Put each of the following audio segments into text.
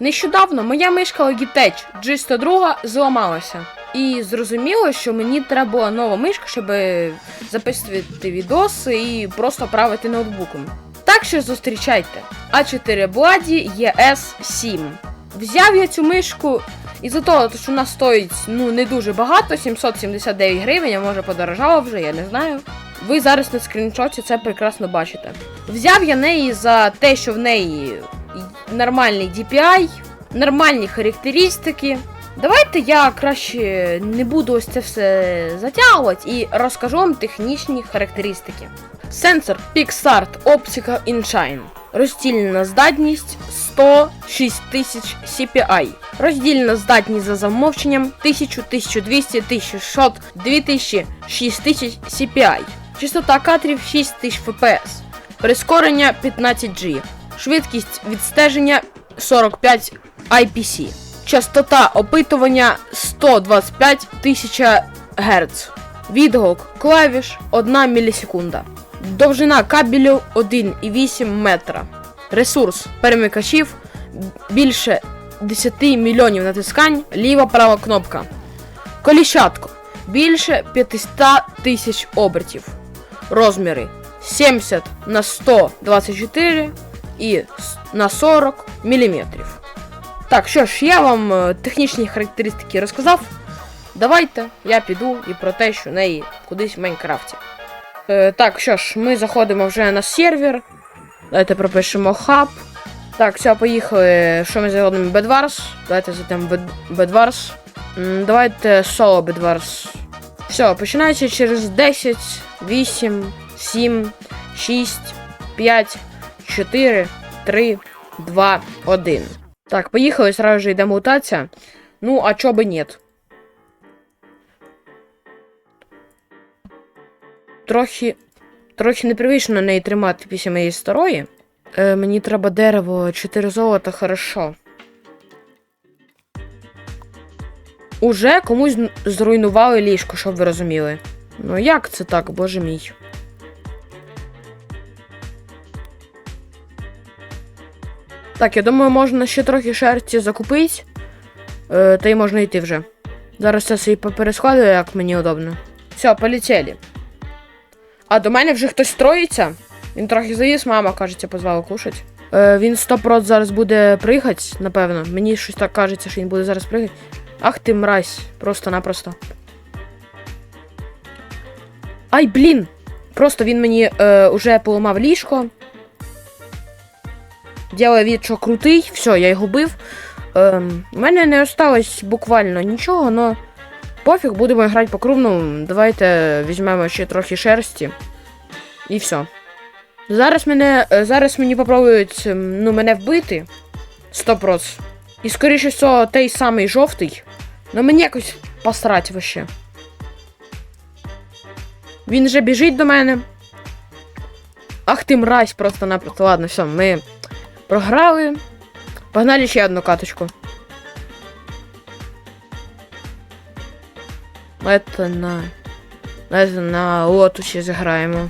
Нещодавно моя мишка Logitech G102 зламалася. І зрозуміло, що мені треба була нова мишка, щоб записувати відоси і просто правити ноутбуком. Так що зустрічайте. А4 Bloody ES7. Взяв я цю мишку із-за того, що вона стоїть ну не дуже багато, 779 гривень, а може подорожала вже, я не знаю. Ви зараз на скріншоті це прекрасно бачите. Взяв я неї за те, що в неї нормальний DPI, нормальні характеристики. Давайте я краще не буду ось це все затягувати і розкажу вам технічні характеристики. Сенсор PixArt Optica InShine. Роздільна здатність 106 тисяч CPI. Роздільна здатність за замовченням 1000, 1200, 1600, 2000, 6000 CPI. Частота кадрів 6000 FPS. Прискорення 15G. Швидкість відстеження 45 IPC. Частота опитування 125 тисяч Гц. Відгук клавіш 1 мілісекунда. Довжина кабелю 1,8 метра. Ресурс перемикачів більше 10 мільйонів натискань, ліва права кнопка. Коліщатко більше 500 тисяч обертів. Розміри 70 на 124 і на 40 мм. Так, що ж, я вам е, технічні характеристики розказав. Давайте я піду і про те, що неї кудись в Майнкрафті. Е, так, що ж, ми заходимо вже на сервер. Давайте пропишемо хаб. Так, все, поїхали. Що ми заходимо? Bedwars. Давайте зайдемо. М, Давайте соло Bedwars. Все, починається через 10, 8, 7, 6, 5, 4, 3, 2, 1. Так, поїхали, сразу же йде мутація. Ну, а чо би нет. Трохи. Трохи непривично неї тримати після моєї старої. Е, мені треба дерево, 4 золота, хорошо. Уже комусь зруйнували ліжко, щоб ви розуміли. Ну як це так, боже мій? Так, я думаю, можна ще трохи шерсті закупити. Е, та й можна йти вже. Зараз це собі поперескладую, як мені удобно. Все, полетіли. А до мене вже хтось строїться. Він трохи заїз, мама, кажеться, позвала кушать. Е, він 100% зараз буде пригати, напевно. Мені щось так кажеться, що він буде зараз пригати. Ах ти мразь, просто-напросто. Ай, блін! Просто він мені е, уже поламав ліжко. Ділає від, що крутий, все, я його бив. Ем, у мене не осталось буквально нічого, але пофіг, будемо грати по кровному. Давайте візьмемо ще трохи шерсті. І все. Зараз мене. е, Зараз мені попробують ем, ну, мене вбити. 100%. І скоріше всього той самий жовтий. Ну мені якось посрать вообще. Він вже біжить до мене. Ах ти мразь просто-напросто. Ладно, все, ми програли. Погнали ще одну каточку. Это на. Это на лотусі зіграємо.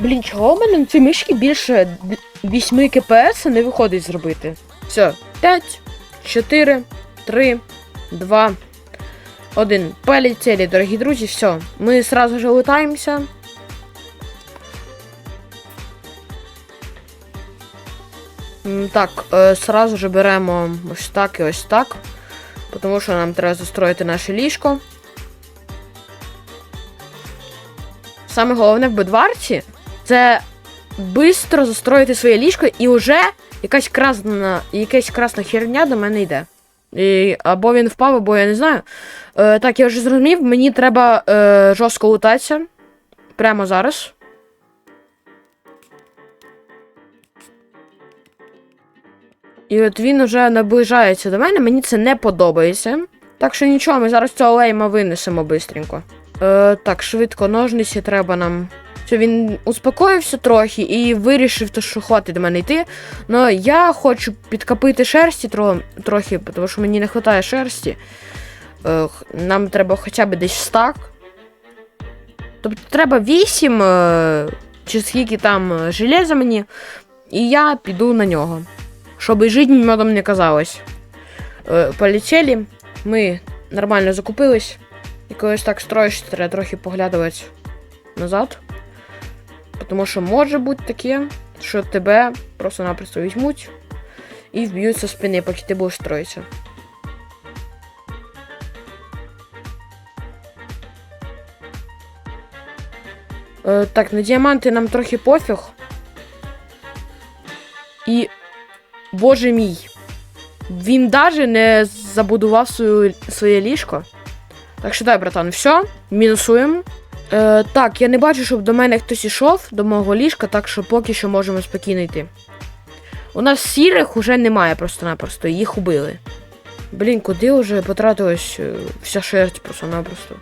Блін, чого в мене на цій мишки більше д- 8 кпс не виходить зробити? Все, 5, 4, 3, 2, 1. Полетели, дорогі друзі, все. Ми сразу же летаємося. Так, е, сразу же беремо ось так і ось так. Тому що нам треба застроїти наше ліжко. Саме головне в бедварці це швидко застроїти своє ліжко і вже якась красна, якась красна херня до мене йде. І, або він впав, або я не знаю. Е, так, я вже зрозумів, мені треба е, жорстко лутатися. Прямо зараз. І от він уже наближається до мене, мені це не подобається. Так що нічого, ми зараз цього лейма винесемо бистренько. Е, так, швидко ножниці треба нам. Що він успокоївся трохи і вирішив, то, що хватить до мене йти. Ну я хочу підкопити шерсті тро, трохи, тому що мені не вистачає шерсті. Е, нам треба хоча б десь стак. Тобто треба 8 е, чи скільки там е, железа мені, і я піду на нього. І жизнь медом не казалась. Е, полетіли, ми нормально закупились. І колись так строїш, треба трохи поглядувати назад. Тому що може бути таке, що тебе просто-напросто візьмуть і вб'ють зі спини, поки ти будеш строїтися. Е, так, на діаманти нам трохи пофіг. І. Боже мій. Він даже не забудував свою, своє ліжко. Так що дай, братан, все, мінусуємо. Е, так, я не бачу, щоб до мене хтось ішов до мого ліжка, так що поки що можемо спокійно йти. У нас сірих уже немає просто-напросто, їх убили. Блін, куди вже потратилась е, вся шерсть просто-напросто.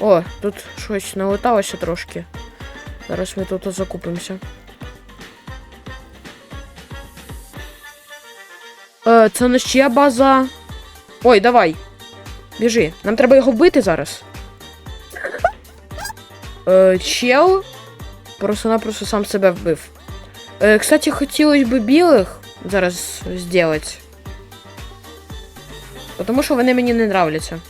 О, тут щось налеталося трошки. Зараз ми тут закупимося. Е, це не ще база. Ой, давай. Біжи. Нам треба його вбити зараз. Е, чел просто-напросто сам себе вбив. Е, кстати, хотілося б білих зараз зробити. Тому що вони мені не нравляться.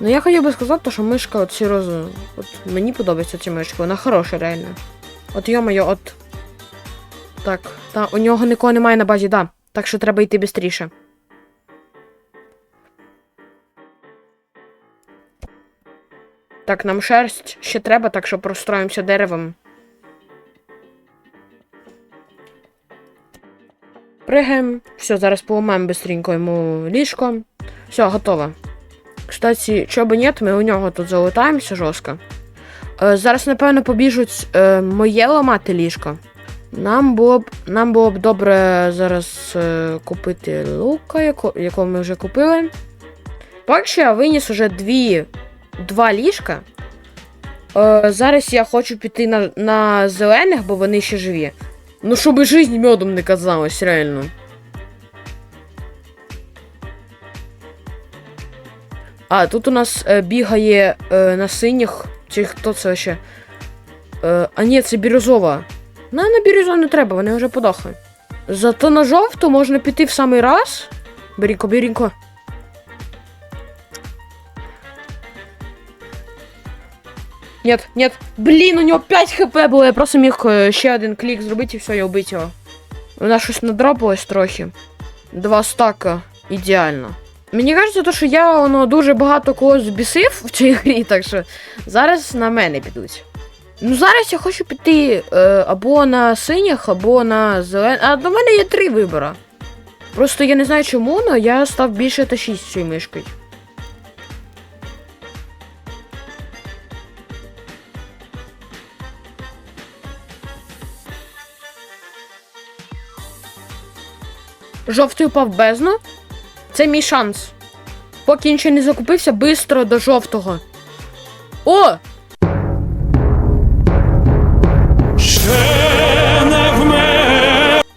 Ну я хотів би сказати, що мишка от серйозно. От мені подобається ця мишка, вона хороша реально. От йо-моє, от. Так, та у нього нікого немає на базі, да. Так що треба йти швидше. Так, нам шерсть ще треба, так що простроїмося деревом. Пригаємо. Все, зараз поламаємо быстренько йому ліжко. Все, готово. Кстати, чого би нет, ми у нього тут залутаємося жорстко. Е, зараз, напевно, побіжуть е, моє ламати ліжко. Нам було б нам було б добре зараз е, купити лука, яко, якого ми вже купили. Поки що я виніс уже дві, два ліжка. Е, зараз я хочу піти на, на зелених, бо вони ще живі. Ну, щоб жизнь медом не казалась, реально. А, тут у нас е, бігає е, на синіх. Чи хто це ще? Е, а ні, це бірюзова. Ну, на бірюзову не треба, вони вже подохли. Зато на жовту можна піти в самий раз. Берінко, берінко. Нет, нет. Блін, у нього 5 хп було, я просто міг е, ще один клік зробити і все, я вбити його. Вона щось надропалось трохи. Два стака. Ідеально. Мені кажеться, то, що я воно дуже багато когось збісив в цій грі, так що зараз на мене підуть. Ну, зараз я хочу піти е, або на синіх, або на зелених. А до мене є три вибори. Просто я не знаю чому, але я став більше та 6 цією мишкою. Жовтий упав бездну. Це мій шанс. Поки він не закупився, бистро до жовтого. О!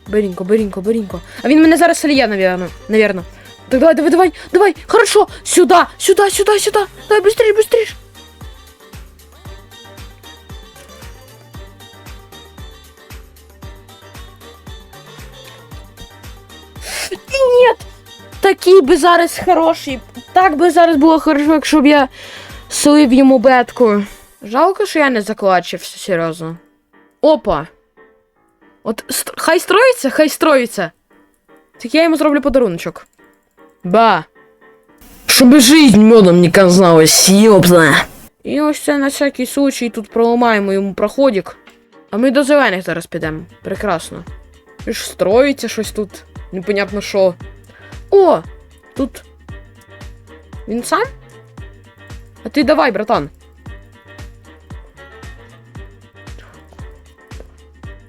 Берінько, берінько, берінько. А він мене зараз сольє, навірно. Так давай, давай, давай, давай, хорошо, сюда, сюда, сюда, сюда. Давай, быстрее, быстрее. Такий би зараз хороший. Так би зараз було хорошо, якщо б я слив йому бетку. Жалко, що я не закладчився, серйозно. Опа. От ст- хай строїться, хай строїться. Так я йому зроблю подаруночок. Ба. Щоб жизнь медом не казалась, ёпна. І ось це на всякий случай тут проламаємо йому проходик. А ми до зелених зараз підемо. Прекрасно. І ж строїться щось тут. Непонятно що. О! Тут. Він сам? А ти давай, братан.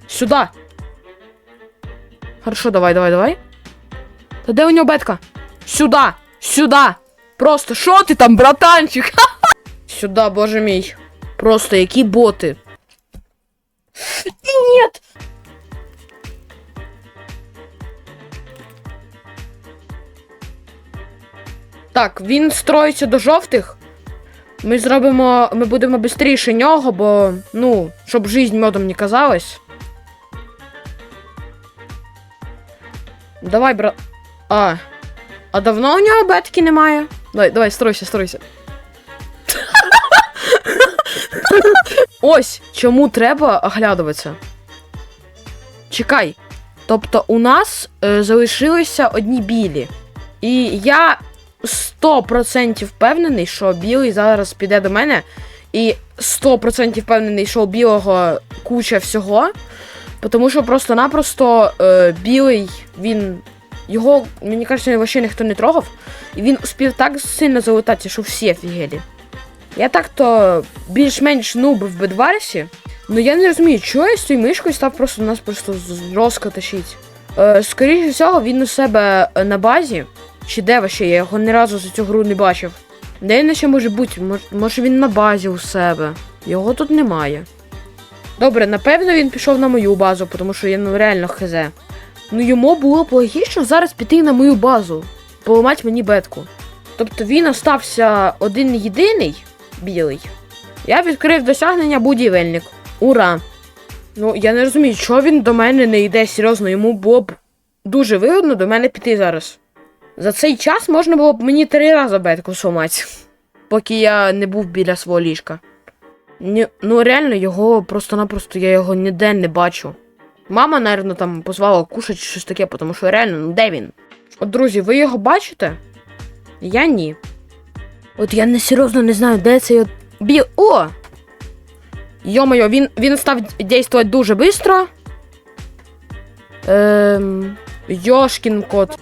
Сюда. Хорошо, давай, давай, давай. Та де у нього бетка? Сюда! Сюда! Просто що ти там, братанчик? Сюда, боже мій. Просто які боти. Так, він строїться до жовтих. Ми зробимо. Ми будемо швидше нього, бо, ну, щоб жизнь медом не казалась. Давай, брат. А. А давно у нього бетки немає? Давай, давай, стройся, стройся. Ось чому треба оглядуватися. Чекай. Тобто у нас е, залишилися одні білі. І я 100% впевнений, що білий зараз піде до мене. І 100% впевнений, що у білого куча всього. Тому що просто-напросто е, білий, він. Його, мені кажеться, взагалі ніхто не трогав. І він успів так сильно залутатися, що всі офігелі. Я так-то більш-менш нуб в Бедварсі, Ну я не розумію, чого я з цією мишкою став просто нас просто жорстко. Е, скоріше всього, він у себе е, на базі. Чи де вообще? Я його ні разу за цю гру не бачив. Де він ще може бути? Може він на базі у себе. Його тут немає. Добре, напевно, він пішов на мою базу, тому що я ну реально хз. Ну йому було б логічно зараз піти на мою базу, поламати мені бетку. Тобто він остався один єдиний білий. Я відкрив досягнення будівельник. Ура! Ну, я не розумію, чого він до мене не йде серйозно, йому було б дуже вигодно до мене піти зараз. За цей час можна було б мені три рази бетку сломати, поки я не був біля свого ліжка. Ні, ну реально, його просто-напросто я його ніде не бачу. Мама, напевно, там позвала кушати щось таке, тому що реально, ну де він? От, друзі, ви його бачите? Я ні. От я не серйозно не знаю, де цей от біл. О! Йо-моє, він, він став дійствувати дуже швидко. Ем, Йошкін кот.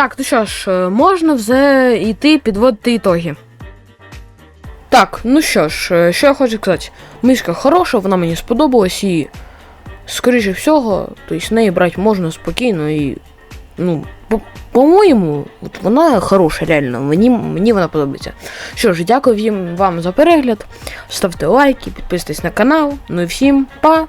Так, ну що ж, е, можна вже йти підводити ітоги. Так, ну що ж, е, що я хочу сказати. Мишка хороша, вона мені сподобалась і, скоріше всього, тобто неї брати можна спокійно і. Ну, по- по-моєму, от вона хороша, реально. Мені, мені вона подобається. Що ж, дякую вам за перегляд. Ставте лайки, підписуйтесь на канал. Ну і всім па!